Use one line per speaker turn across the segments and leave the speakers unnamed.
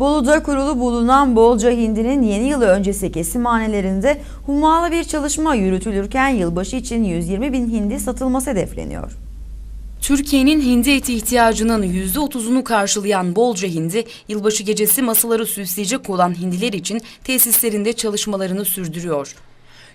Bolu'da kurulu bulunan bolca hindinin yeni yılı öncesi kesimhanelerinde hummalı bir çalışma yürütülürken yılbaşı için 120 bin hindi satılması hedefleniyor.
Türkiye'nin hindi eti ihtiyacının %30'unu karşılayan bolca hindi, yılbaşı gecesi masaları süsleyecek olan hindiler için tesislerinde çalışmalarını sürdürüyor.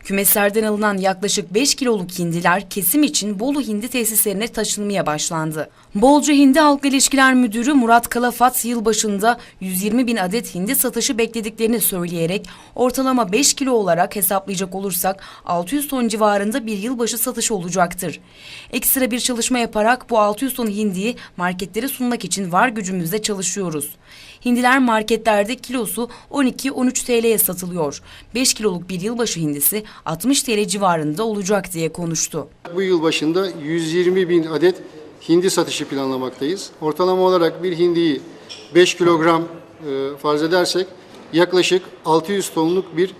Kümeslerden alınan yaklaşık 5 kiloluk hindiler kesim için Bolu hindi tesislerine taşınmaya başlandı. Bolca Hindi Halkla İlişkiler Müdürü Murat Kalafat yılbaşında 120 bin adet hindi satışı beklediklerini söyleyerek ortalama 5 kilo olarak hesaplayacak olursak 600 ton civarında bir yılbaşı satışı olacaktır. Ekstra bir çalışma yaparak bu 600 ton hindiyi marketlere sunmak için var gücümüzle çalışıyoruz. Hindiler marketlerde kilosu 12-13 TL'ye satılıyor. 5 kiloluk bir yılbaşı hindisi 60 TL civarında olacak diye konuştu.
Bu yıl başında 120 bin adet hindi satışı planlamaktayız. Ortalama olarak bir hindiyi 5 kilogram e, farz edersek yaklaşık 600 tonluk bir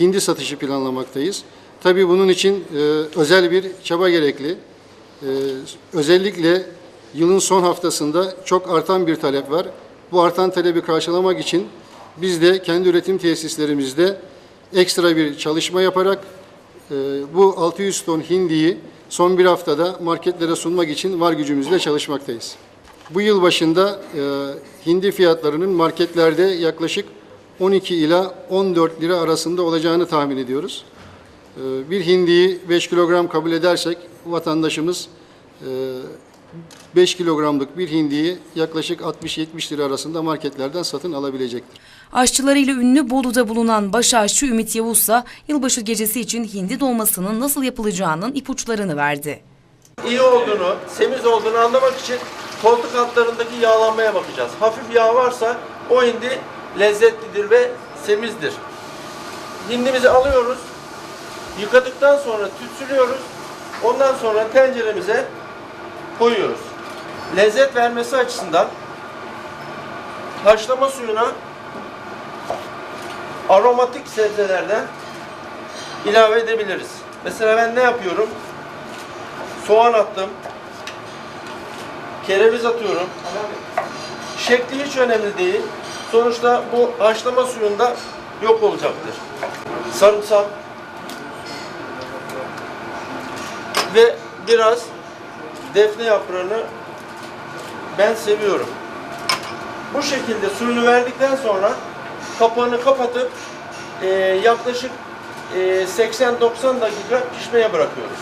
hindi satışı planlamaktayız. Tabii bunun için e, özel bir çaba gerekli. E, özellikle yılın son haftasında çok artan bir talep var. Bu artan talebi karşılamak için biz de kendi üretim tesislerimizde ekstra bir çalışma yaparak e, bu 600 ton hindiyi son bir haftada marketlere sunmak için var gücümüzle çalışmaktayız. Bu yıl başında e, hindi fiyatlarının marketlerde yaklaşık 12 ila 14 lira arasında olacağını tahmin ediyoruz. E, bir hindiyi 5 kilogram kabul edersek vatandaşımız e, 5 kilogramlık bir hindiyi yaklaşık 60-70 lira arasında marketlerden satın alabilecektir.
Aşçılarıyla ünlü Bolu'da bulunan baş aşçı Ümit Yavuz ise yılbaşı gecesi için hindi dolmasının nasıl yapılacağının ipuçlarını verdi.
iyi olduğunu, semiz olduğunu anlamak için koltuk altlarındaki yağlanmaya bakacağız. Hafif yağ varsa o hindi lezzetlidir ve semizdir. Hindimizi alıyoruz, yıkadıktan sonra tütsülüyoruz. Ondan sonra tenceremize koyuyoruz. Lezzet vermesi açısından haşlama suyuna aromatik sebzelerden ilave edebiliriz. Mesela ben ne yapıyorum? soğan attım. Kereviz atıyorum. Şekli hiç önemli değil. Sonuçta bu haşlama suyunda yok olacaktır. Sarımsak ve biraz defne yaprağını ben seviyorum. Bu şekilde suyunu verdikten sonra kapağını kapatıp eee, yaklaşık eee, 80-90 dakika pişmeye bırakıyoruz.